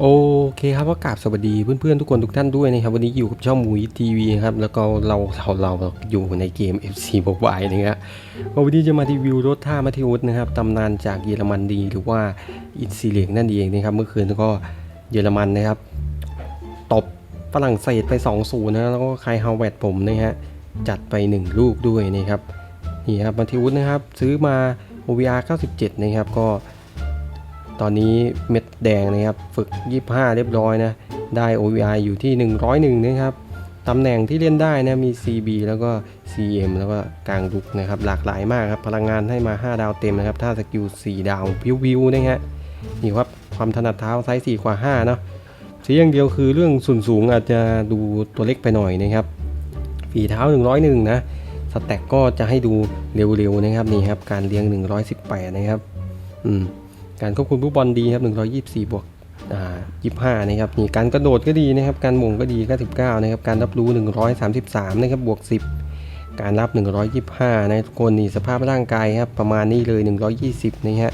โอเคครับก็กราบสวัสดีเพื่อนๆทุกคนทุกท่านด้วยนะครับ วันนี้อยู่กับช่องมูยทีวีครับแล้วก็เราเราเราอยู่ในเกม FC Mobile นะครับวันนี้จะมารีวิวรถท่ามาทิอุสนะครับตำนานจากเยอรมันดีหรือว่าอินซีเลียงนั่นเองนะครับเมื่อคืนก็เยอรมันนะครับตบฝรั่งเศสไป2-0นะแล้วก็ไคายฮาวเวตผมนะฮะจัดไป 1 ลูกด้วยนะครับนี่ครับมาทิอุสนะครับซื้อมา OVR 97 นะครับก็ ตอนนี้เม็ดแดงนะครับ ฝึก 25 เรียบร้อยนะ ได้ OVI อยู่ที่ 101 นะครับ ตำแหน่งที่เล่นได้นะมี CB แล้วก็ CM แล้วก็กลางลุกนะครับ หลากหลายมากครับ พลังงานให้มา 5 ดาวเต็มนะครับ ถ้าสกิล 4 ดาววิวๆนะฮะ นี่ครับ ความถนัดเท้าไซส์4กว่า5เนาะเสียอย่างเดียวคือเรื่องส่วนสูงอาจจะดูตัวเล็กไปหน่อยนะครับ ฝีเท้า 101 นะ สแต็กก็จะให้ดูเร็วๆนะครับนี่ครับ การเลี้ยง 118 นะครับ อืม การควบคุมลูกบอลดีครับ124 บวกอ่า25นะครับนี่การกระโดดก็ดีนะครับ การหม่งก็ดี99นะครับ การรับรู้ 133นะครับบวก 10 การรับ 125นะทุกคนนี่สภาพร่างกายครับประมาณนี้เลย 120นะฮะ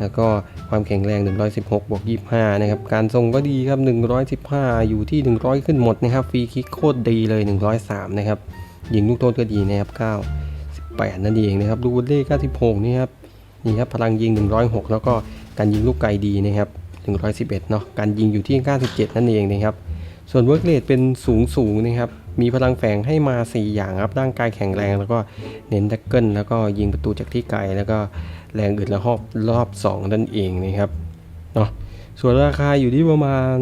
แล้วก็ความแข็งแรง 116 บวก 25 นะครับ การทรงก็ดีครับ 115 อยู่ที่ 100 ขึ้นหมดนะครับ ฟรีคิกโคตรดีเลย 103 นะครับ ยิงลูกโทษก็ดีนะครับ 9 18 นั่นเองนะครับ ดูเล่96 นี่ครับ นี่ครับพลังยิง 106 แล้วก็การยิงลูกไกลดีนะครับ 111 เนาะการยิงอยู่ที่ 97 นั่นเองนะครับ ส่วนเวิร์กเรทเป็นสูงสูงนะครับ มีพลังแฝงให้มา 4 อย่างครับร่างกายแข็งแรง แล้วก็เน้นแท็กเกิลแล้วก็ยิงประตูจากที่ไกลแล้วก็แรงอึดและรอบรอบ 2 นั่นเองนะครับเนาะส่วนราคาอยู่ที่ประมาณ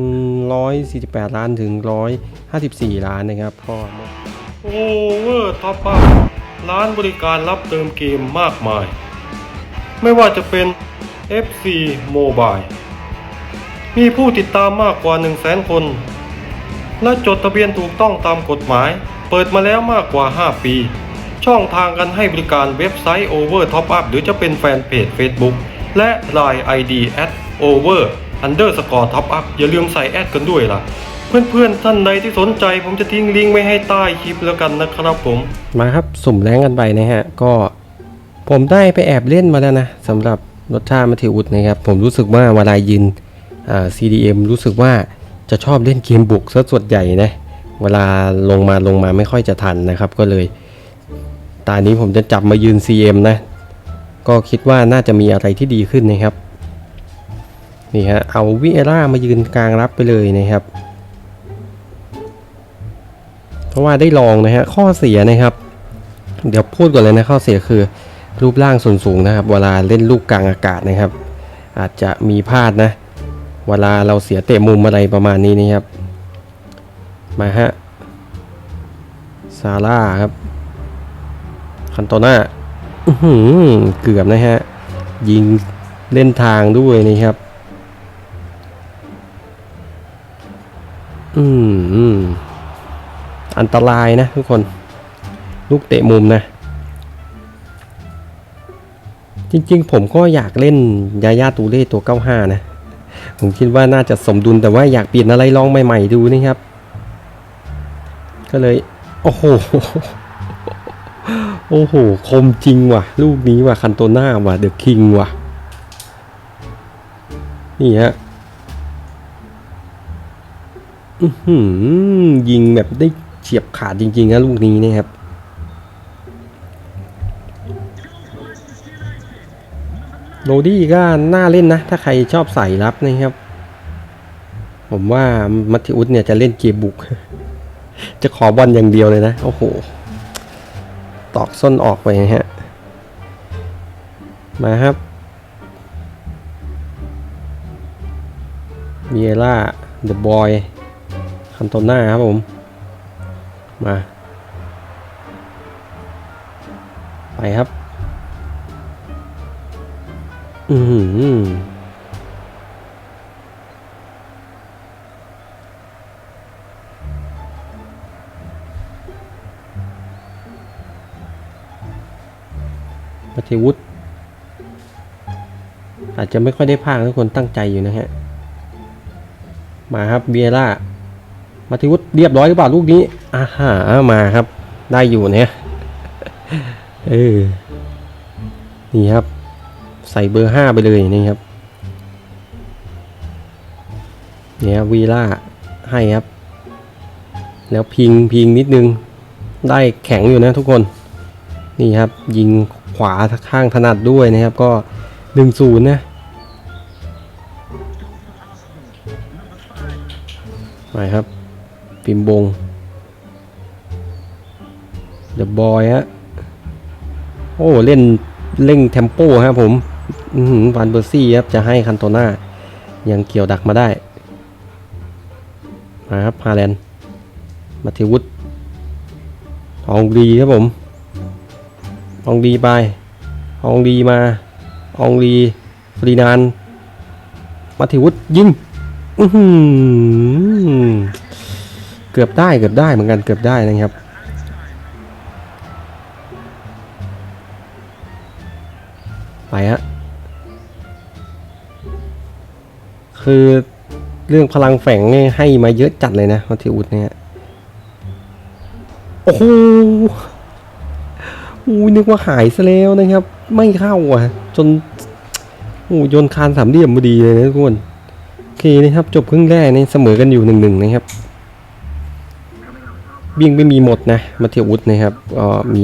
148 ล้านถึง 154 ล้านนะครับพ่อโอเวอร์ท็อปอัพร้านบริการรับเติมเกมมากมาย ไม่ว่าจะเป็น FC Mobile มีผู้ติดตามมากกว่า 1 0 0 0 0แสนคน และจดทะเบียนถูกต้องตามกฎหมาย เปิดมาแล้วมากกว่า 5 ปี ช่องทางกันให้บริการเว็บไซต์ Over Top Up หรือจะเป็นแฟนเพจ Facebook และ Line ID at over underscore top up อย่าลืมใส่แอดกันด้วยล่ะ เพื่อนๆ ท่านใดที่สนใจผมจะทิ้งลิงก์ไว้ให้ใต้คลิปแล้วกันนะครับผม มาครับสุ่มแรงกันไปนะฮะ ก็ ผมได้ไปแอบเล่นมาแล้วนะสำหรับรถชาติมาเทอุดนะครับ ผมรู้สึกว่าเวลายืนอ CDM รู้สึกว่าจะชอบเล่นเกมบุกซะส่วนใหญ่นะ เวลาลงมาลงมาไม่ค่อยจะทันนะครับ ก็เลยตอนนี้ผมจะจับมายืน CM นะ ก็คิดว่าน่าจะมีอะไรที่ดีขึ้นนะครับ นี่ฮะ เอาวิเอล่ามายืนกลางรับไปเลยนะครับ เพราะว่าได้ลองนะฮะ ข้อเสียนะครับ เดี๋ยวพูดก่อนเลยนะข้อเสียคือ รูปร่างส่วนสูงนะครับ เวลาเล่นลูกกลางอากาศนะครับ อาจจะมีพลาดนะ เวลาเราเสียเตะมุมอะไรประมาณนี้นะครับ มาฮะซาร่าครับคันโตน่าอื้อหือเกือบนะฮะ ยิงเล่นทางด้วยนะครับ อืมอันตรายนะทุกคน ลูกเตะมุมนะ จริง ๆ ผมก็อยากเล่นยาย่าตูเล่ตัว 95 นะ ผมคิดว่าน่าจะสมดุลแต่ว่าอยากเปลี่ยนอะไรลองใหม่ ๆ ดูนะครับ ก็เลย โอ้โห โอ้โห คมจริงว่ะ ลูกนี้ว่ะ คันโตน่าว่ะ เดอะคิงว่ะ นี่ฮะอื้อหือยิงแบบได้เฉียบขาดจริงๆนะลูกนี้นะครับ โรดี้ก็น่าเล่นนะ ถ้าใครชอบใส่รับนะครับ ผมว่ามัติอุสเนี่ยจะเล่นเกมบุก จะขอบอลอย่างเดียวเลยนะ โอ้โห ตอกส้นออกไปนะฮะ มาครับเมียร่าเดอะบอยคันโตน่าครับผม มา ไปครับ อืมาเทวุฒอาจจะไม่ค่อยได้พากทุกคนตั้งใจอยู่นะฮะ มาครับเบียร่ามาทิวุฒเรียบร้อยหรือเปล่าลูกนี้อาหามาครับ ได้อยู่เนี่ยเออนี่ครับ ใส่เบอร์ห้าไปเลยนี่ครับเนี่ยวีล่าให้ครับ แล้วพิงพิงนิดนึง ได้แข็งอยู่นะทุกคน นี่ครับ ยิงขวาข้างถนัดด้วยนะครับ ก็หนึ่งศูนย์นะไปครับ ปิมบงเดอะบอยฮะโอ้ เล่นเร่งเทมโปครับผม วานเบอร์ซี่ครับ จะให้คันโตน่ายังเกี่ยวดักมาได้ มาครับฮาแลนด์มาทิวุฒอองดีครับผมอองดีไปอองดีมาอองดีฟรีนานมาทิวุฒยิงอือหือเกือบได้เกือบได้เหมือนกันเกือบได้นะครับไปฮะ คือเรื่องพลังแฝงเนี่ยให้มาเยอะจัดเลยนะมัทิอุดเนี่ย โอ้โหอู้นึกว่าหายซะแล้วนะครับ ไม่เข้าอะ จนโอ้โยนคานสามเหลี่ยมพอดีเลยนะทุกคนโอเคนะครับ จบครึ่งแรกนี่เสมอกันอยู่หนึ่งหนึ่งนะครับบิ่งไม่มีหมดนะมาเทียวุฒนะครับก็มี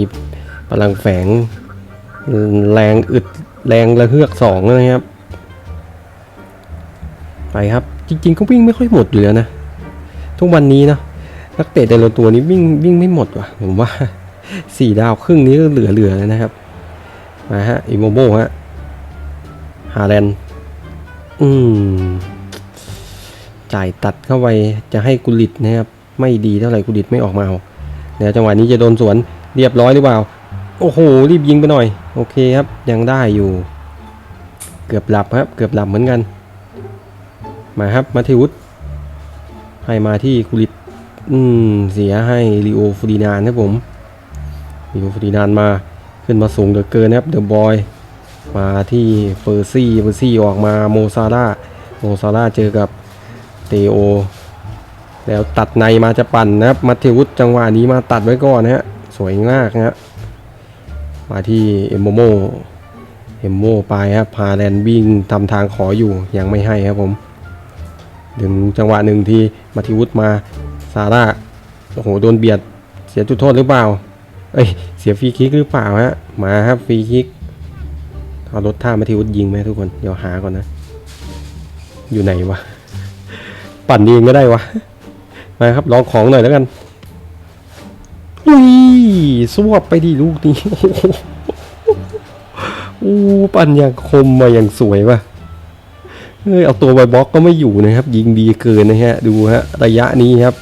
พลังแฝง แรงอึดแรงระเฮือกสองนะครับ ไปครับ จริง ๆ ก็วิ่งไม่ค่อยหมดอยู่แล้วนะ ทุกวันนี้เนะนักเตะแต่ละตัวนี้วิ่งวิ่งไม่หมดว่ะผมว่าสี่ดาวครึ่งนี้ก็เหลือเหลือเลยนะครับ มาฮะอิโมโมฮะฮาแลนด์อืม จ่ายตัดเข้าไปจะให้กุลิตนะครับ ไม่ดีเท่าไหร่กุลิตไม่ออกมาเอาเดี๋ยวจังหวะนี้จะโดนสวนเรียบร้อยหรือเปล่า โอ้โห รีบยิงไปหน่อย โอเคครับ ยังได้อยู่ เกือบหลับครับ เกือบหลับเหมือนกัน มาครับมาทิวุฒให้มาที่กุลิตอืมเสียให้ลีโอฟูดินานครับผมลีโอฟูดินานมาขึ้นมาสูงเหลือเกินนะครับเดอะบอยมาที่เฟอร์ซี่เฟอร์ซี่ออกมาโมซาร่าโมซาร่าเจอกับเตโอ แล้วตัดในมาจะปั่นนะครับมาเทวุฒจังหวะนี้มาตัดไว้ก่อนนะฮะสวยมากนะฮะมาที่เอมโมโมเอมโมไปครับพาแลนวิ่งทำทางขออยู่ยังไม่ให้ครับผม ดึงจังหวะหนึ่งที่มาทิวุฒมาซาร่าโอ้โหโดนเบียดเสียจุดโทษหรือเปล่า เอ้ยเสียฟรีคิกหรือเปล่าฮะมาครับฟรีคิกเอารถท่ามาทิวุฒยิงไหมทุกคนเดี๋ยวหาก่อนนะ อยู่ไหนวะปั่นเองก็ได้วะมาครับลองของหน่อยแล้วกันอุ้ยสวบไปดีลูกนี้โอ้โหอู้ปั่นอย่างคมมาอย่างสวยว่ะ เฮ้ยเอาตัวไวบล็อกก็ไม่อยู่นะครับ ยิงดีเกินนะฮะ ดูฮะระยะนี้ครับ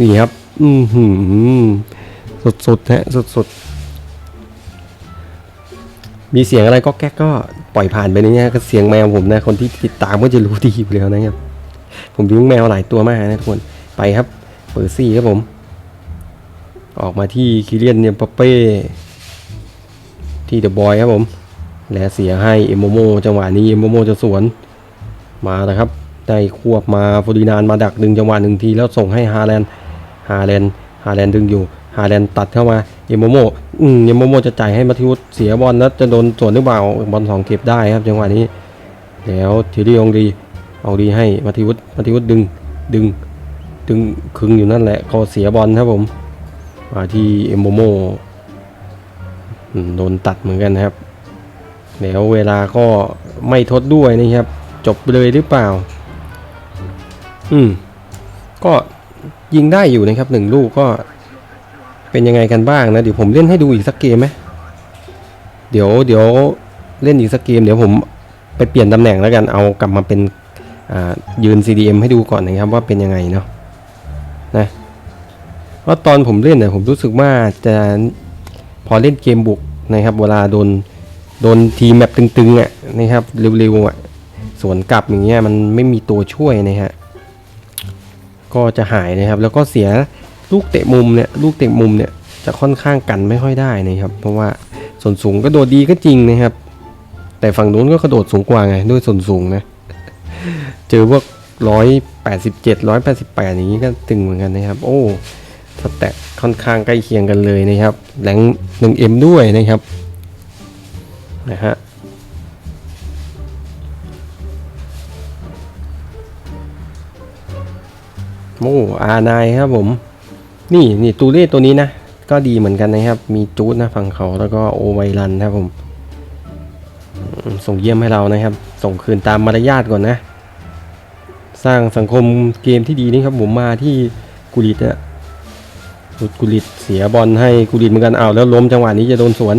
นี่ครับ อือหือสุดฮะสุดมีเสียงอะไรก็แก๊กก็ปล่อยผ่านไปนะเนี่ยก็เสียงแมวผมนะ คนที่ติดตามก็จะรู้ดีอยู่แล้วนะครับ ผมเลี้ยงแมวหลายตัวมากนะทุกคนไปครับ เปิดซี่ครับผม ออกมาที่คิเลียนเนมปเป้ที่เดอะบอยครับผม และเสียให้เอมโมโมจังหวะนี้เอมโมโมจะสวน มาแล้วครับได้ควบมาฟอดินานมาดักดึงจังหวะหนึ่งทีแล้วส่งให้ฮาแลนฮาแลนฮาแลนดึงอยู่ฮาแลนตัดเข้ามาเอมโมโมอืมเอมโมโมจะจ่ายให้มาทิวุฒเสียบอลแล้วจะโดนส่วนหรือเปล่าบอลสองเก็บได้ครับจังหวะนี้ แล้วทีดีองดีเอาดีให้มาทิวุฒมาทิวุฒดึงดึงดึงคึงอยู่นั่นแหละก็เสียบอลครับผมมาที่เอมโมโมอืมโดนตัดเหมือนกันนะครับแล้วเวลาก็ไม่ทดด้วยนะครับ จบเลยหรือเปล่า อืม ก็ยิงได้อยู่นะครับหนึ่งลูกก็เป็นยังไงกันบ้างนะ เดี๋ยวผมเล่นให้ดูอีกสักเกมไหมเดี๋ยวเดี๋ยวเล่นอีกสักเกม เดี๋ยวผมไปเปลี่ยนตำแหน่งแล้วกันเอากลับมาเป็นยืน CDM ให้ดูก่อนนะครับว่าเป็นยังไงเนาะนะเพราะตอนผมเล่นเนี่ยผมรู้สึกว่าจะพอเล่นเกมบุกนะครับ เวลาโดนโดนทีมแบบตึงๆอะนะครับเร็วๆอะ สวนกลับอย่างเงี้ยมันไม่มีตัวช่วยนะฮะก็จะหายนะครับ แล้วก็เสียลูกเตะมุมเนี่ยลูกเตะมุมเนี่ยจะค่อนข้างกันไม่ค่อยได้นะครับ เพราะว่าส่วนสูงก็โดดดีก็จริงนะครับ แต่ฝั่งนู้นก็กระโดดสูงกว่าไงด้วยส่วนสูงนะเจอพวกร้อยแปดสิบเจ็ดร้อยแปดสิบแปดอย่างนี้ก็ตึงเหมือนกันนะครับ โอ้สแตทค่อนข้างใกล้เคียงกันเลยนะครับแรงหนึ่งเอ็มด้วยนะครับนะฮะ โอ้อานายครับผม นี่นี่ตูเล่ตัวนี้นะ ก็ดีเหมือนกันนะครับ มีจูดนะฝั่งเขาแล้วก็โอไวรันครับผม ส่งเยี่ยมให้เรานะครับ ส่งคืนตามมารยาทก่อนนะ สร้างสังคมเกมที่ดีนี่ครับผมมาที่กุลิตอะกุลิตเสียบอลให้กุลิตเหมือนกันเอาแล้วล้มจังหวะนี้จะโดนสวน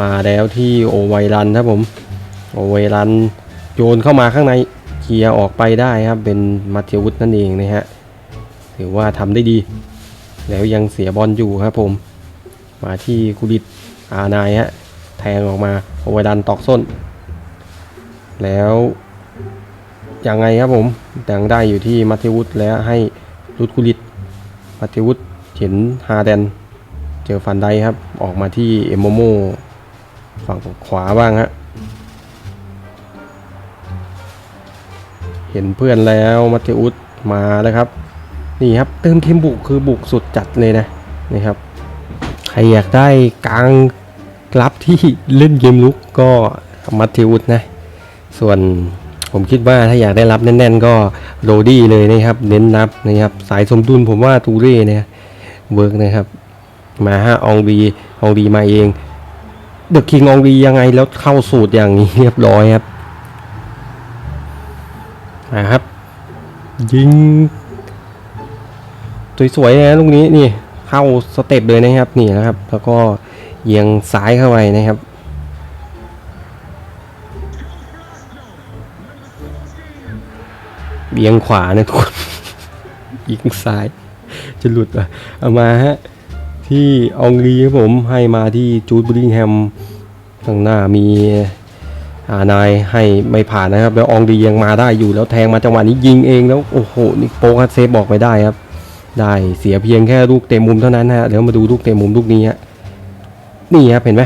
มาแล้วที่โอไวรันครับผม โอไวรันโยนเข้ามาข้างใน เคลียร์ออกไปได้ครับ เป็นมาเทียวุฒนั่นเองนะฮะถือว่าทำได้ดี แล้วยังเสียบอลอยู่ครับผม มาที่กุลิตอานายฮะแทงออกมาโอไวรันตอกส้น แล้วยังไงครับผมยังได้อยู่ที่มาเทวุฒแล้วให้รุดกุลิตมาเทวุฒเห็นฮาแดนเจอฟันไดครับ ออกมาที่เอมโมโมฝั่งขวาบ้างฮะ เห็นเพื่อนแล้วมัตเตอุสมาแล้วครับ นี่ครับเติมเกมบุกคือบุกสุดจัดเลยนะนี่ครับ ใครอยากได้กลางรับที่เล่นเกมลุกก็มัตเตอุสนะ ส่วนผมคิดว่าถ้าอยากได้รับแน่นๆ ก็โรดี้เลยนะครับ เน้นนับนะครับ สายสมดุลผมว่าตูเร่เนี่ยเวิร์กนะครับ มาฮะอองดีองดีมาเองเดอะคิงอองดียังไงแล้วเข้าสูตรอย่างนี้เรียบร้อยครับ นะครับ ยิง สวยๆนะลูกนี้นี่เข้าสเต็ปเลยนะครับนี่นะครับ แล้วก็เอียงซ้ายเข้าไปนะครับเบียงขวาเนี่ยทุกคนยิงซ้าย จะหลุดอะเอามาฮะ ที่อองรีครับผมให้มาที่จูดบริงแฮมข้างหน้ามี นายให้ไม่ผ่านนะครับ แล้วองรียังมาได้อยู่แล้วแทงมาจังหวะนี้ยิงเองแล้วโอ้โหนี่โป๊กเซฟบอกไม่ได้ครับ ได้เสียเพียงแค่ลูกเตะมุมเท่านั้นฮะเดี๋ยวมาดูลูกเตะมุมลูกนี้ฮะนี่ครับเห็นไหม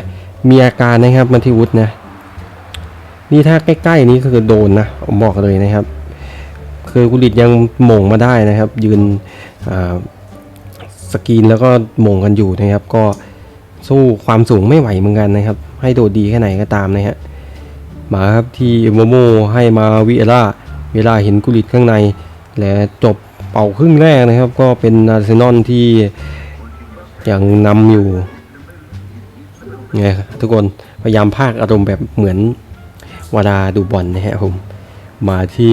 มีอาการนะครับมันที่วุฒนะนี่ถ้าใกล้ๆนี้ก็คือโดนนะผมบอกเลยนะครับ คือกุลิตยังหม่งมาได้นะครับ ยืนสกรีนแล้วก็หม่งกันอยู่นะครับ ก็สู้ความสูงไม่ไหวเหมือนกันนะครับ ให้โดดดีแค่ไหนก็ตามนะฮะ มาครับที่โมโมให้มาวิเอล่าเวลาเห็นกุลิตข้างใน และจบเป่าครึ่งแรกนะครับ ก็เป็นอาร์เซนอลที่ยังนำอยู่ไงครับทุกคนพยายามพากย์อารมณ์แบบเหมือนวลาดูบอลนะฮะผมมาที่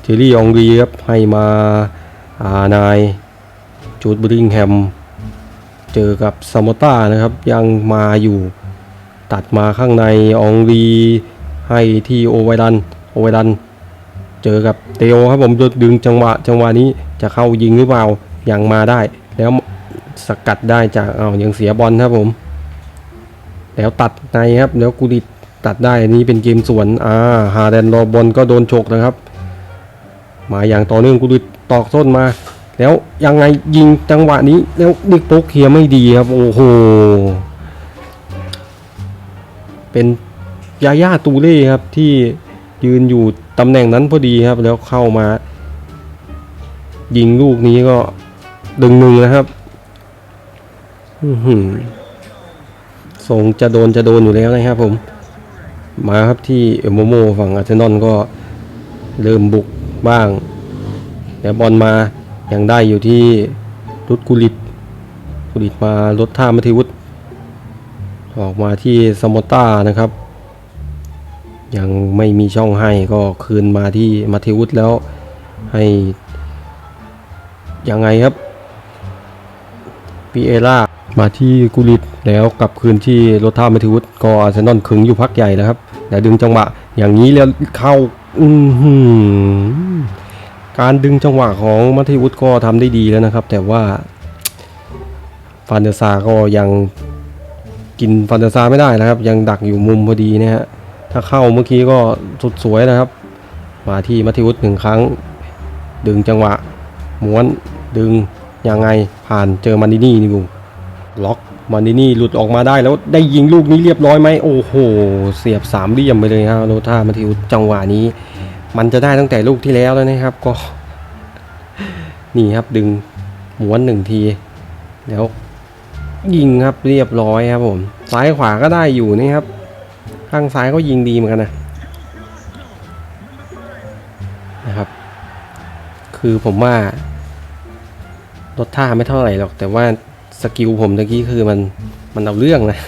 เทอรี่อองรีครับให้มาานายจูดบริงแฮม เจอกับซามต้านะครับ ยังมาอยู่ ตัดมาข้างในอองรีให้ที่โอไวรันโอไวรันเจอกับเตโอครับผมดึงจังหวะจังหวะนี้จะเข้ายิงหรือเปล่ายังมาได้ แล้วสกัดได้จากเอายังเสียบอลครับผม แล้วตัดในครับแล้วกูดิตัดได้นี้เป็นเกมสวนอ่าฮาแดนรอบอลก็โดนฉกนะครับ มาอย่างต่อเนื่องกูดิตอกส้นมา แล้วยังไงยิงจังหวะนี้แล้วดิกโป๊กเคลียร์ไม่ดีครับโอ้โห เป็นยาย่าตูเล่ครับที่ยืนอยู่ตำแหน่งนั้นพอดีครับ แล้วเข้ามา ยิงลูกนี้ก็ดึงมือนะครับอื้อหือส่งจะโดนจะโดนอยู่แล้วนะครับผม มาครับที่เอโมโมฝั่งอาร์เซนอลก็เริ่มบุกบ้างแล้วบอลมายังได้อยู่ที่รุดกุลิตกุลิตมาลดท่ามัธิวุฒิ ออกมาที่สมอต้านะครับ ยังไม่มีช่องให้ก็คืนมาที่มัธิวุฒแล้วให้ยังไงครับปีเอล่ามาที่กุลิตแล้วกลับคืนที่รถท่ามัธิวุฒก็อาร์เซนอลขึงอยู่พักใหญ่แล้วครับแต่ดึงจังหวะอย่างนี้แล้วเข้าอืการดึงจังหวะของมัธวุฒิก็ทำได้ดีแล้วนะครับ แต่ว่าฟานเดซาก็ยัง กินฟานเดซาไม่ได้นะครับ ยังดักอยู่มุมพอดีนะฮะถ้าเข้าเมื่อกี้ก็สุดสวยนะครับ มาที่มัธวุฒิหนึ่งครั้ง ดึงจังหวะม้วนดึงยังไงผ่านเจอมันดินี่นี่บุล็อกมันดินี่หลุดออกมาได้แล้วได้ยิงลูกนี้เรียบร้อยไหมโอ้โห เสียบสามเหลี่ยมไปเลยครับโรท่ามัธวุฒิจังหวะนี้ มันจะได้ตั้งแต่ลูกที่แล้วแล้วนะครับ ก็ นี่ครับดึงม้วนหนึ่งที แล้ว ยิงครับเรียบร้อยครับผมซ้ายขวาก็ได้อยู่นี่ครับ ข้างซ้ายก็ยิงดีเหมือนกันนะนะครับ คือผมว่ารถท่าไม่เท่าไหร่หรอก แต่ว่าสกิลผมตะกี้คือมันมันเอาเรื่องนะ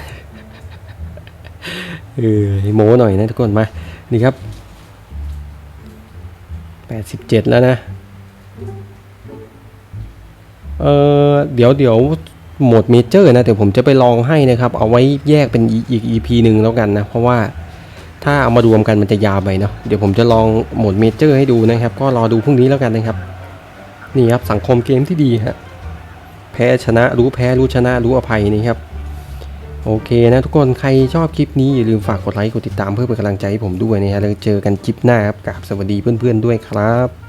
เออโม้หน่อยนะทุกคนมานี่ครับ87 แล้วนะ เออเดี๋ยวเดี๋ยว โหมดเมเจอร์นะเดี๋ยวผมจะไปลองให้นะครับ เอาไว้แยกเป็นอีอีก EP หนึ่งแล้วกันนะ เพราะว่าถ้าเอามารวมกันมันจะยาวไปเนาะเดี๋ยวผมจะลองโหมดเมเจอร์ให้ดูนะครับ ก็รอดูพรุ่งนี้แล้วกันนะครับ นี่ครับสังคมเกมที่ดีฮะแพ้ชนะรู้แพ้รู้ชนะรู้อภัยนี่ครับโอเคนะทุกคนใครชอบคลิปนี้อย่าลืมฝากกดไลค์กดติดตามเพื่อเป็นกำลังใจให้ผมด้วยนะฮะแล้วเจอกันคลิปหน้าครับกราบสวัสดีเพื่อนๆด้วยครับ